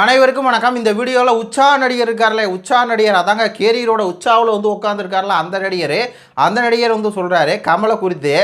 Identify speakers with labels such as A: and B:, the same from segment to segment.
A: அனைவருக்கும் வணக்கம். இந்த வீடியோவில் உச்சா நடிகர் இருக்கார்ல உச்சா நடிகர் அதாங்க கேரியரோட உச்சாவில் வந்து உட்காந்துருக்கார்ல அந்த நடிகர். அந்த நடிகர் வந்து சொல்கிறாரு கமலை குறித்து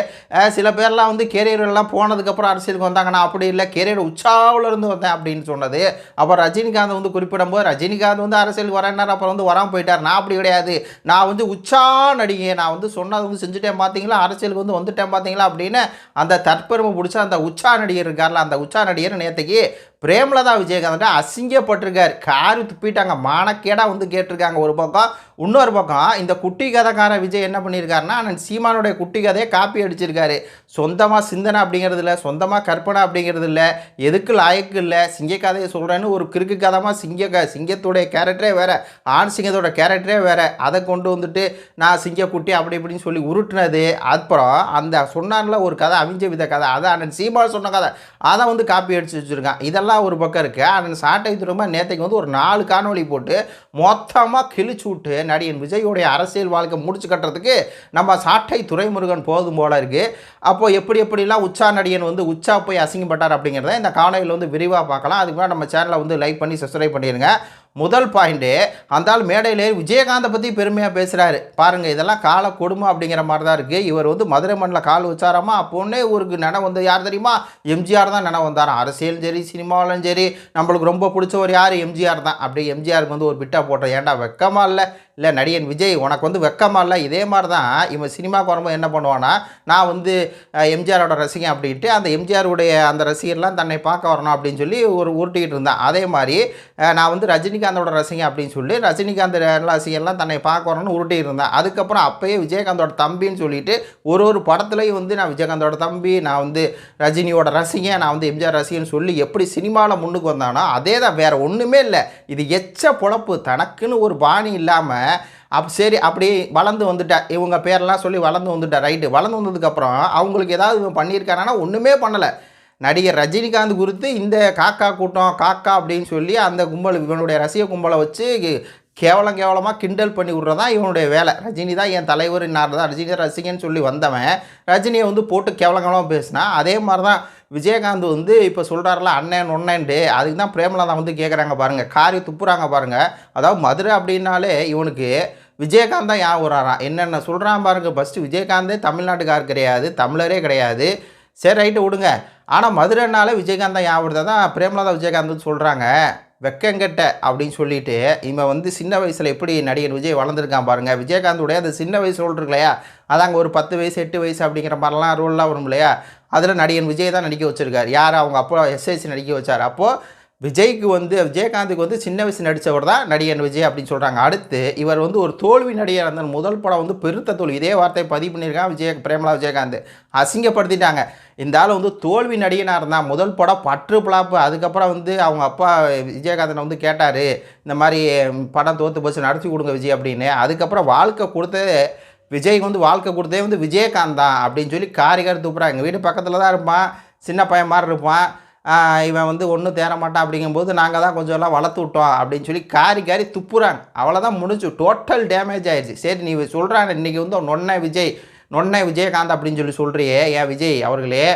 A: சில பேர்லாம் வந்து கேரியர் எல்லாம் போனதுக்கப்புறம் அரசியலுக்கு வந்தாங்கன்னா அப்படி இல்லை கேரியர் உச்சாவில் இருந்து வந்தேன் அப்படின்னு சொன்னது. அப்புறம் ரஜினிகாந்த் வந்து குறிப்பிடும்போது ரஜினிகாந்த் வந்து அரசியலுக்கு வரேன்னார் அப்புறம் வந்து வராமல் போயிட்டார். நான் அப்படி கிடையாது. நான் வந்து உச்சா நடிகை. நான் வந்து சொன்னதை வந்து செஞ்சுட்டேன் பார்த்தீங்களா அரசியலுக்கு வந்து வந்துட்டேன் பார்த்தீங்களா அப்படின்னு அந்த தற்பெருமை பிடிச்ச அந்த உச்சா நடிகர் இருக்கார்ல அந்த உச்சா நடிகர் நேற்றுக்கு பிரேமலதா விஜயகாந்த் அசிங்கப்பட்டிருக்கார். காரி துப்பிட்டாங்க மானக்கேடாக வந்து கேட்டிருக்காங்க ஒரு பக்கம். இன்னொரு பக்கம் இந்த குட்டி கதைக்கார விஜய் என்ன பண்ணியிருக்காருன்னா அண்ணன் சீமானுடைய குட்டி கதையை காப்பி அடிச்சிருக்காரு. சொந்தமாக சிந்தனை அப்படிங்கிறது இல்லை சொந்தமாக கற்பனை அப்படிங்கிறது இல்லை எதுக்கு லாயக்கு இல்லை சிங்க கதையை சொல்கிறேன்னு ஒரு கிறுக்கு கதமாக சிங்க க சிங்கத்துடைய கேரக்டரே வேறு ஆண் சிங்கத்தோட கேரக்டரே வேறு அதை கொண்டு வந்துட்டு நான் சிங்கக்குட்டி அப்படி இப்படின்னு சொல்லி உருட்டுனது. அப்புறம் அந்த சொன்னார்ல ஒரு கதை அவிஞ்ச வித கதை அதை அண்ணன் சீமான் சொன்ன கதை அதை வந்து காப்பி அடிச்சு வச்சுருக்கான். இதெல்லாம் ஒரு பக்கம் இருக்குது அண்ணன் சாட்டை திரும்ப நேற்றைக்கு வந்து ஒரு நாலு காணொலி போட்டு மொத்தமாக கிழிச்சு விட்டு நடிகன் விஜயோடைய அரசியல் வாழ்க்கை முடிச்சு கட்டுறதுக்கு நம்ம சாட்டை துரைமுருகன் போதும் போல இருக்குது அப்போது எப்படி எப்படிலாம் உச்சா நடிகன் வந்து உச்சா போய் அசிங்கப்பட்டார் அப்படிங்கிறத இந்த காணொலியில் வந்து விரிவாக பார்க்கலாம். அதுக்கு மேலே நம்ம சேனலை வந்து லைக் பண்ணி சப்ஸ்கிரைப் பண்ணிடுங்க முதல் பாயிண்ட்டு அந்த ஆள் மேடையிலே விஜயகாந்தை பற்றி பெருமையாக பேசுகிறாரு பாருங்கள் இதெல்லாம் கால கொடுமை அப்படிங்கிற மாதிரி தான் இருக்குது இவர் வந்து மதுரை மண்ணில் கால் வச்சாராமா அப்போன்னே ஊருக்கு நினைவு வந்து யார் தெரியுமா? எம்ஜிஆர் தான் நினைவு வந்தாராம். அரசியலும் சரி சினிமாவிலும் சரி நம்மளுக்கு ரொம்ப பிடிச்சவர் யார்? எம்ஜிஆர் தான். அப்படி எம்ஜிஆருக்கு வந்து ஒரு பிட்டா போட்டோம். ஏன்டா வெக்கமா இல்லை? இல்லை நடிகன் விஜய் உனக்கு வந்து வெக்கமாக இல்லை? இதே மாதிரி தான் இவன் சினிமாவுக்கு வரும்போது என்ன பண்ணுவான்னா நான் வந்து எம்ஜிஆரோட ரசிகன் அப்படின்ட்டு அந்த எம்ஜிஆருடைய அந்த ரசிகர்லாம் தன்னை பார்க்க வரணும் அப்படின்னு சொல்லி ஒரு உருட்டிக்கிட்டு இருந்தான். அதே மாதிரி நான் வந்து ரஜினிகாந்தோட ரசிகன் அப்படின்னு சொல்லி ரஜினிகாந்த் ரசிகர்லாம் தன்னை பார்க்குறோன்னு உருட்டி இருந்தேன் அதுக்கப்புறம் அப்பயே விஜயகாந்தோட தம்பின்னு சொல்லிட்டு ஒரு ஒரு படத்துலையும் வந்து நான் விஜயகாந்தோட தம்பி நான் வந்து ரஜினியோட ரசிகன் நான் வந்து எம்ஜிஆர் ரசிகன் சொல்லி எப்படி சினிமாவில் முன்னுக்கு வந்தானோ அதே தான் வேறு ஒன்றுமே இல்லை. இது எச்ச பொழப்பு தனக்குன்னு ஒரு பாணி இல்லாமல் அப் சரி அப்படி வளர்ந்து வந்துட்டா. இவங்க பேரெல்லாம் சொல்லி வளர்ந்து வந்துட்டா. ரைட்டு. வளர்ந்து வந்ததுக்கப்புறம் அவங்களுக்கு ஏதாவது இவன் ஒன்றுமே பண்ணலை. நடிகர் ரஜினிகாந்த் குறித்து இந்த காக்கா கூட்டம் காக்கா அப்படின்னு சொல்லி அந்த கும்பல் இவனுடைய ரசிக கும்பலை வச்சு கேவலம் கேவலமாக கிண்டல் பண்ணி விட்றதா இவனுடைய வேலை. ரஜினி தான் என் தலைவர் இன்னார் தான் ரஜினி தான் ரசிகன்னு சொல்லி வந்தவன். ரஜினியை வந்து போட்டு கேவலம் கேவலமாக பேசினா அதே மாதிரி தான் விஜயகாந்த் வந்து இப்போ சொல்கிறாருல அண்ணன் ஒன்னேன்ட்டு அதுக்கு தான் பிரேமலதா வந்து கேட்குறாங்க பாருங்கள் காரி துப்புறாங்க பாருங்கள் அதாவது மதுரை அப்படின்னாலே இவனுக்கு விஜயகாந்த் தான் ஞாபகம் என்னென்ன சொல்கிறான் பாருங்கள் ஃபஸ்ட்டு விஜயகாந்தே தமிழ்நாட்டுக்கார் கிடையாது தமிழரே கிடையாது. சரி ரைட்டு விடுங்க. ஆனால் மதுரைனாலே விஜயகாந்த் தான் ஞாபகம் தான் பிரேமலதா விஜயகாந்த்னு சொல்கிறாங்க வெக்கங்கெட்ட அப்படின்னு சொல்லிட்டு இவன் வந்து சின்ன வயசில் எப்படி நடிகர் விஜய் வளர்ந்துருக்கான் பாருங்கள் விஜயகாந்துடைய அந்த சின்ன வயசு ரோல் இருக்கு இல்லையா? அதாங்க ஒரு பத்து வயசு எட்டு வயசு அப்படிங்கிற மாதிரிலாம் ரோல்லாம் வரும் இல்லையா? அதில் நடிகன் விஜய் தான் நடிக்க வச்சுருக்காரு. யார்? அவங்க அப்போ எஸ்ஐசி நடிக்க வச்சார். அப்போது விஜய்க்கு வந்து விஜயகாந்துக்கு வந்து சின்ன வயசு நடித்தவர் தான் நடிகன் விஜய் அப்படின்னு சொல்கிறாங்க அடுத்து இவர் வந்து ஒரு தோல்வி நடிகர் அந்த முதல் படம் வந்து பெருத்த தோல்வி. இதே வார்த்தையை பதிவு பண்ணியிருக்கான் விஜய பிரேமலா விஜயகாந்த். அசிங்கப்படுத்திட்டாங்க. இந்த ஆள் வந்து தோல்வி நடிகனாக இருந்தால் முதல் படம் பற்று பிளாப்பு. அதுக்கப்புறம் வந்து அவங்க அப்பா விஜயகாந்தனை வந்து கேட்டார் இந்த மாதிரி படம் தோற்று போச்சு நடத்தி கொடுங்க விஜய் அப்படின்னு. அதுக்கப்புறம் வாழ்க்கை கொடுத்து விஜய்க்கு வந்து வாழ்க்கை கொடுத்ததே வந்து விஜயகாந்த் தான் அப்படின்னு சொல்லி காரிகார் காரி எங்கள் வீட்டு பக்கத்தில் தான் இருப்பான். சின்ன பையன் மாதிரி இருப்பான். இவன் வந்து ஒன்றும் தேரமாட்டான் அப்படிங்கும்போது நாங்கள் தான் கொஞ்சம் எல்லாம் வளர்த்து விட்டோம் அப்படின்னு சொல்லி காரி காரி துப்புறாங்க. அவ்வளோதான் முடிஞ்சு. டோட்டல் டேமேஜ் ஆயிடுச்சு. சரி நீ சொல்கிறான் இன்றைக்கி வந்து நொன்ன விஜய் நொன்ன விஜயகாந்த் அப்படின்னு சொல்லி சொல்கிறியே ஏன் விஜய் அவர்களே?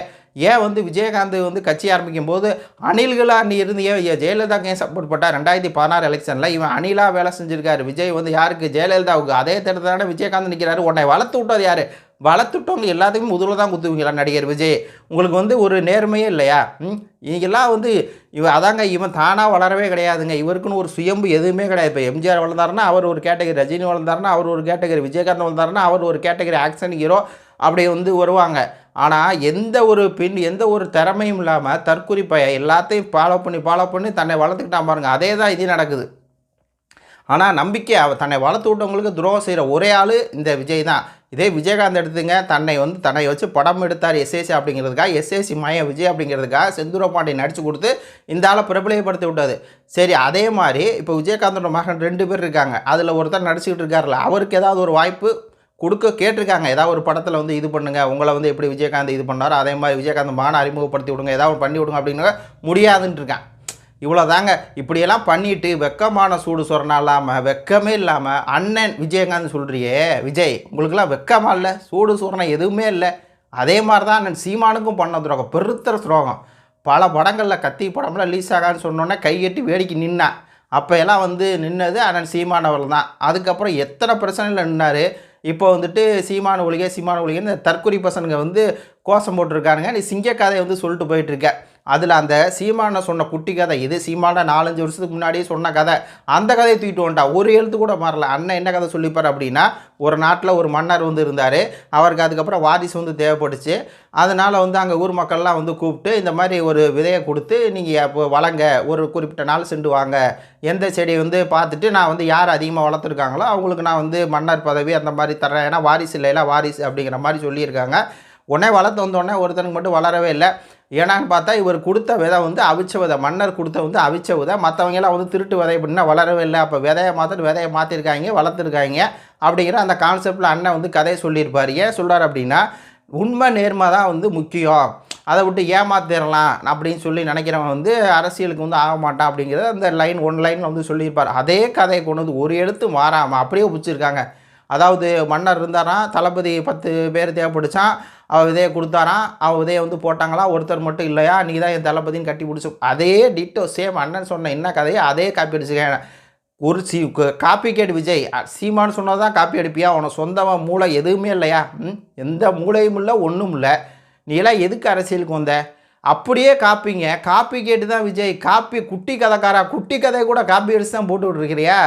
A: ஏன் வந்து விஜயகாந்த் வந்து கட்சி ஆரம்பிக்கும் போது அணில்களாக நீ இருந்து ஏன் ஏன் ஜெயலலிதாக்கு ஏன் சப்போர்ட் பண்ணா ரெண்டாயிரத்தி பதினாறு எலெக்ஷனில் இவன் அணிலாக வேலை செஞ்சுருக்காரு. விஜய் வந்து யாருக்கு? ஜெயலலிதாவுக்கு. அதே தேர்தல் தானே விஜயகாந்த் நிற்கிறாரு உன்னை வளர்த்து விட்டது யார்? வளர்த்துட்டவங்க எல்லாத்துக்கும் முதல்ல தான் குத்துவீங்களா நடிகர் விஜய்? உங்களுக்கு வந்து ஒரு நேர்மையே இல்லையா? ம்? வந்து இவ அதாங்க இவன் தானாக வளரவே கிடையாதுங்க. இவருக்குன்னு ஒரு சுயம்பு எதுவுமே கிடையாது. இப்போ எம்ஜிஆர் வளர்ந்தாருன்னா அவர் ஒரு கேட்டகரி ரஜினி வளர்ந்தாருன்னா அவர் ஒரு கேட்டகரி விஜயகாந்த் வளர்ந்தாருன்னா அவர் ஒரு கேட்டகரி ஆக்ஷன் ஹீரோ அப்படி வந்து வருவாங்க. ஆனால் எந்த ஒரு பின் எந்த ஒரு திறமையும் இல்லாமல் தற்குறிப்பை எல்லாத்தையும் ஃபாலோ பண்ணி ஃபாலோ பண்ணி தன்னை வளர்த்துக்கிட்டான் பாருங்கள் அதே தான் இது நடக்குது. ஆனால் நம்பிக்கை அவ தன்னை வளர்த்து விட்டவங்களுக்கு துரோகம் செய்கிற ஒரே ஆள் இந்த விஜய் தான். இதே விஜயகாந்த் எடுத்துங்க. தன்னை வந்து தன்னை வச்சு படம் எடுத்தார் எஸ்ஏசி அப்படிங்கிறதுக்காக எஸ்ஏசி மய விஜய் அப்படிங்கிறதுக்காக செந்தூர பாண்டி நடித்து கொடுத்து இந்த ஆளை பிரபலப்படுத்தி விட்டாது. சரி அதே மாதிரி இப்போ விஜயகாந்தோட மகன் ரெண்டு பேர் இருக்காங்க. அதில் ஒருத்தர் நடிச்சுக்கிட்டு இருக்கார்ல அவருக்கு ஏதாவது ஒரு வாய்ப்பு கொடுக்க கேட்டிருக்காங்க. ஏதாவது ஒரு படத்தில் வந்து இது பண்ணுங்க உங்களை வந்து எப்படி விஜயகாந்த் இது பண்ணாரோ அதே மாதிரி விஜயகாந்த் மான அறிமுகப்படுத்தி விடுங்க ஏதாவது பண்ணி விடுங்க அப்படின்னா முடியாதுன்னு இருக்கான். இவ்வளோதாங்க இப்படியெல்லாம் பண்ணிட்டு வெக்கமான சூடு சொரணா இல்லாமல் வெக்கமே இல்லாமல் அண்ணன் விஜயகாந்த் சொல்கிறியே விஜய் உங்களுக்கெல்லாம் வெக்கமா இல்லை? சூடு சொரணை எதுவுமே இல்லை. அதே மாதிரி தான் அண்ணன் சீமானுக்கும் பண்ண துரோகம் பெருத்தர துரோகம். பல படங்களில் கத்தி படம்லாம் ரிலீஸ் ஆகான்னு சொன்னோன்னே கையெட்டி வேடிக்கை நின்னான் அப்போ எல்லாம் வந்து நின்னது அண்ணன் சீமானவர் தான் அதுக்கப்புறம் எத்தனை பிரச்சனையில் நின்னார்? இப்போ வந்துட்டு சீமான ஒழிக சீமான ஒழிகன்னு தற்கொலை பசங்க வந்து கோஷம் போட்டிருக்கானுங்க. நீ சிங்கக்காதையை வந்து சொல்லிட்டு போயிட்டுருக்க அதில் அந்த சீமான சொன்ன குட்டி கதை இது சீமான நாலஞ்சு வருஷத்துக்கு முன்னாடியே சொன்ன கதை. அந்த கதையை தூக்கிட்டு வந்துட்டா. ஒரு எழுத்து கூட மாறல. அண்ணன் என்ன கதை சொல்லிப்பார் அப்படின்னா ஒரு நாட்டில் ஒரு மன்னர் வந்து இருந்தார். அவருக்கு அதுக்கப்புறம் வாரிசு வந்து தேவைப்பட்டுச்சு அதனால் வந்து அங்கே ஊர் மக்கள்லாம் வந்து கூப்பிட்டு இந்த மாதிரி ஒரு விதையை கொடுத்து நீங்கள் இப்போ வளங்க. ஒரு குறிப்பிட்ட நாள் சென்று வாங்க. எந்த செடியை வந்து பார்த்துட்டு நான் வந்து யார் அதிகமாக வளர்த்துருக்காங்களோ அவங்களுக்கு நான் வந்து மன்னர் பதவி அந்த மாதிரி தரேன் ஏன்னா வாரிசு இல்லைல வாரிசு அப்படிங்கிற மாதிரி சொல்லியிருக்காங்க. உடனே வளர்த்து வந்தோடனே ஒருத்தனுக்கு மட்டும் வளரவே இல்லை. ஏன்னான்னு பார்த்தா இவர் கொடுத்த விதை வந்து அவிச்ச விதை மன்னர் கொடுத்த வந்து அவிச்ச விதை. மற்றவங்கெல்லாம் வந்து திருட்டு விதை அப்படின்னா வளரவே இல்லை. அப்போ விதையை மாற்றிட்டு விதையை மாற்றிருக்காங்க வளர்த்துருக்காங்க அப்படிங்கிற அந்த கான்செப்டில் அண்ணன் வந்து கதையை சொல்லியிருப்பார். ஏன் சொல்கிறார் அப்படின்னா உண்மை நேர்மை தான் வந்து முக்கியம். அதை விட்டு ஏமாத்திடலாம் அப்படின்னு சொல்லி நினைக்கிறவன் வந்து அரசியலுக்கு வந்து ஆக மாட்டான் அப்படிங்கிறத அந்த லைன் ஒன் லைனில் வந்து சொல்லியிருப்பார். அதே கதையை கொண்டு வந்து ஒரு எழுத்து மாறாமல் அப்படியே பிடிச்சிருக்காங்க அதாவது மன்னர் இருந்தாராம் தளபதி பத்து பேர் தேவைப்படுச்சான் அவள் விதையை கொடுத்தாராம். அவள் விதையை வந்து போட்டாங்களா? ஒருத்தர் மட்டும் இல்லையா? நீ தான் என் தளபதினு கட்டி பிடிச்சி அதே டிட்டோ சேம் அண்ணன் சொன்ன என்ன கதையை அதே காப்பி அடிச்சுக்க. ஒரு சி காப்பி கேட் விஜய். சீமான்னு சொன்னால் தான் காப்பி அடிப்பியா உனக்கு சொந்தமாக மூளை எதுவுமே இல்லையா? ம்? எந்த மூளையும் இல்லை ஒன்றும் இல்லை. நீ எல்லாம் எதுக்கு அரசியலுக்கு வந்த? அப்படியே காப்பிங்க. காப்பி கேட்டு தான் விஜய். காப்பி குட்டி கதைக்காரா? குட்டி கதையை கூட காப்பி அடித்து தான் போட்டு விட்ருக்கிறியா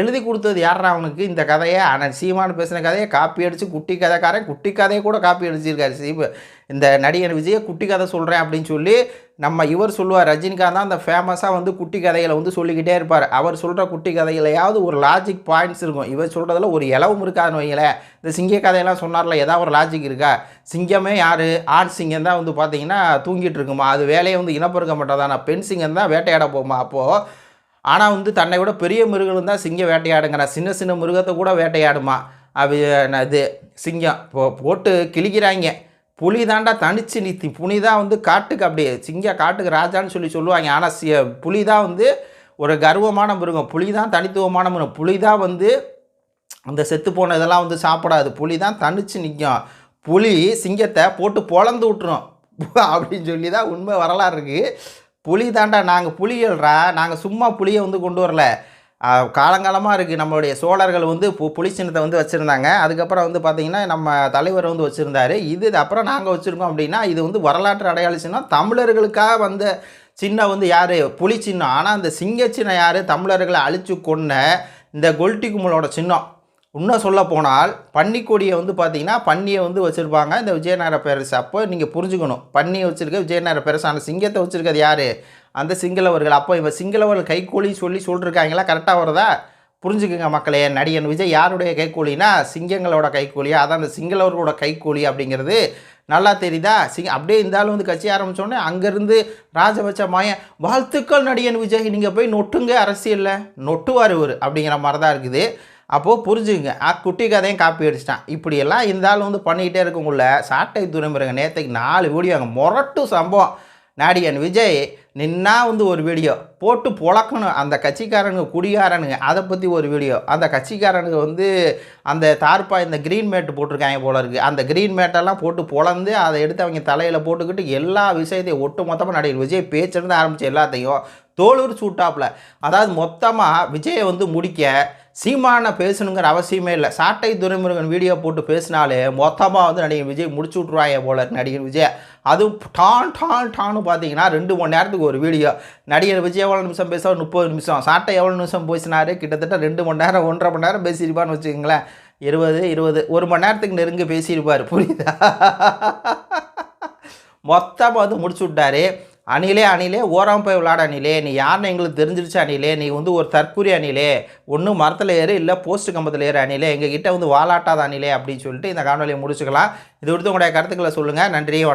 A: எழுதி கொடுத்தது யாரா அவனுக்கு? இந்த கதையை ஆனால் சீமானு பேசின கதையை காப்பி அடித்து குட்டி கதைக்காரன் குட்டி கதையை கூட காப்பி அடிச்சிருக்காரு சீபு இந்த நடிகர் விஜயை குட்டி கதை சொல்கிறேன் அப்படின்னு சொல்லி நம்ம இவர் சொல்லுவார். ரஜினிகாந்த் தான் அந்த ஃபேமஸாக வந்து குட்டி கதைகளை வந்து சொல்லிக்கிட்டே இருப்பார். அவர் சொல்கிற குட்டி கதையிலையாவது ஒரு லாஜிக் பாயிண்ட்ஸ் இருக்கும். இவர் சொல்கிறதுல ஒரு இலவும் இருக்காதுன்னு வைங்களேன். இந்த சிங்க கதையெல்லாம் சொன்னார்ல ஏதாவது ஒரு லாஜிக் இருக்கா? சிங்கமே யார்? ஆண் சிங்கம் தான் வந்து பார்த்தீங்கன்னா தூங்கிட்டு இருக்குமா? அது வேலையை வந்து இனப்பெருக்க மாட்டதானா பெண் சிங்கம் தான் வேட்டையாட போகுமா? அப்போது ஆனால் வந்து தன்னை விட பெரிய மிருகங்கள் தான் சிங்கம் வேட்டையாடுங்கிறா சின்ன சின்ன மிருகத்தை கூட வேட்டையாடுமா? அது இது? சிங்கம். போ போட்டு கிழிக்கிறாங்க. புலி தாண்டா தனிச்சு நித்தி. புலி தான் வந்து காட்டுக்கு அப்படியே சிங்கம் காட்டுக்கு ராஜான்னு சொல்லி சொல்லுவாங்க. ஆனால் சி புலி தான் வந்து ஒரு கர்வமான மிருகம். புலி தான் தனித்துவமான மிருகம். புலி தான் வந்து அந்த செத்து போன இதெல்லாம் வந்து சாப்பிடாது. புலி தான் தனிச்சு நிற்கும் புலி சிங்கத்தை போட்டு பொழந்து விட்டுரும். அப்படின்னு சொல்லி தான் உண்மை வரலாறு இருக்குது புலி தாண்டா நாங்கள் புலிகள்ரா நாங்கள் சும்மா புளியை வந்து கொண்டு வரல. காலங்காலமாக இருக்குது நம்மளுடைய சோழர்கள் வந்து பு புலி சின்னத்தை வந்து வச்சுருந்தாங்க. அதுக்கப்புறம் வந்து பார்த்திங்கன்னா நம்ம தலைவர் வந்து வச்சுருந்தாரு. இது அப்புறம் நாங்கள் வச்சுருக்கோம் அப்படின்னா இது வந்து வரலாற்று அடையாள சின்னம். தமிழர்களுக்காக வந்த சின்னம் வந்து யார்? புலி சின்னம். ஆனால் அந்த சிங்க சின்னம் யார்? தமிழர்களை அழிச்சு கொன்ன இந்த கொல்டி கும்பலோட சின்னம். இன்னும் சொல்ல போனால் பன்னிக்கொடியை வந்து பார்த்திங்கன்னா பன்னியை வந்து வச்சுருப்பாங்க. இந்த விஜயநகர பேரரசு. அப்போ நீங்கள் புரிஞ்சுக்கணும். பன்னியை வச்சுருக்க விஜயநகர பேரரசு. சிங்கத்தை வச்சுருக்கிறது யார்? அந்த சிங்களவர்கள் அப்போ இவன் சிங்களவர்கள் கைகூலி சொல்லி சொல்லிருக்காங்களா? கரெக்டாக வருதா? புரிஞ்சுக்குங்க மக்களே நடிகன் விஜய் யாருடைய கைக்கூலினா சிங்கங்களோட கைக்கூலியா அதான் அந்த சிங்களவர்களோட கைக்கூலி அப்படிங்கிறது. நல்லா தெரியுதா? சிங்க அப்படியே இந்த ஆள் வந்து கட்சி ஆரம்பித்தோடனே அங்கேருந்து ராஜபட்ச மாயன் வாழ்த்துக்கள் நடிகன் விஜய் நீங்கள் போய் நொட்டுங்க அரசியலில். நொட்டுவார் இவர் அப்படிங்கிற மாதிரி தான் இருக்குது. அப்போது புரிஞ்சுங்க ஆ குட்டி கதையும் காப்பி அடிச்சிட்டான். இப்படியெல்லாம் இந்த ஆள் வந்து பண்ணிக்கிட்டே இருக்கக்குள்ள சாட்டை துறைமுருங்க நேற்றுக்கு நாலு வீடியோ அங்கே முரட்டும் சம்பவம். நடிகன் விஜய் நின்னா வந்து ஒரு வீடியோ போட்டு புழக்கணும். அந்த கட்சிக்காரனுங்க குடிகாரனுங்க அதை பற்றி ஒரு வீடியோ அந்த கட்சிக்காரனுங்க வந்து அந்த தார்ப்பா இந்த க்ரீன் மேட் போட்டிருக்காங்க போல இருக்குது அந்த க்ரீன் மேட்டெல்லாம் போட்டு புலந்து அதை எடுத்து அவங்க தலையில் போட்டுக்கிட்டு எல்லா விஷயத்தையும் ஒட்டு மொத்தமாக நடிகர் விஜய் பேச்சிருந்து ஆரம்பித்து எல்லாத்தையும் தோலூர் சூட்டாப்பில். அதாவது மொத்தமாக விஜயை வந்து முடிக்க சீமான பேசணுங்கிற அவசியமே இல்லை. சாட்டை துரைமுருகன் வீடியோ போட்டு பேசினாலே மொத்தமாக வந்து நடிகர் விஜய் முடிச்சு விட்ருவாயே போல நடிகர் விஜய். அதுவும் டான் டான் டான்னு பார்த்தீங்கன்னா ரெண்டு மணி நேரத்துக்கு ஒரு வீடியோ நடிகர் விஜய் எவ்வளோ நிமிஷம் பேச முப்பது நிமிஷம். சாட்டை எவ்வளோ நிமிஷம் பேசினாரு? கிட்டத்தட்ட ரெண்டு மணி நேரம் ஒன்றரை மணி நேரம் பேசியிருப்பான்னு வச்சுக்கோங்களேன். இருபது இருபது. ஒரு மணி நேரத்துக்கு நெருங்கி பேசியிருப்பார். புரியுதா? மொத்தமாக வந்து முடிச்சு விட்டாரு. அணிலே அணிலே ஓரம் போய் விளாட அணிலே. நீ யாருன்னு எங்களுக்கு தெரிஞ்சிருச்சு அணிலே. நீ வந்து ஒரு தற்கூரி அணிலே. ஒன்று மரத்தில் ஏறு இல்லை போஸ்ட் கம்பத்தில் ஏறு அணிலே. எங்ககிட்ட வந்து வாலாட்டாத அணிலே அப்படின்னு சொல்லிட்டு இந்த காணொலியை முடிச்சுக்கலாம். இது கொடுத்து உங்களுடைய கருத்துக்களை சொல்லுங்கள் நன்றி வணக்கம்.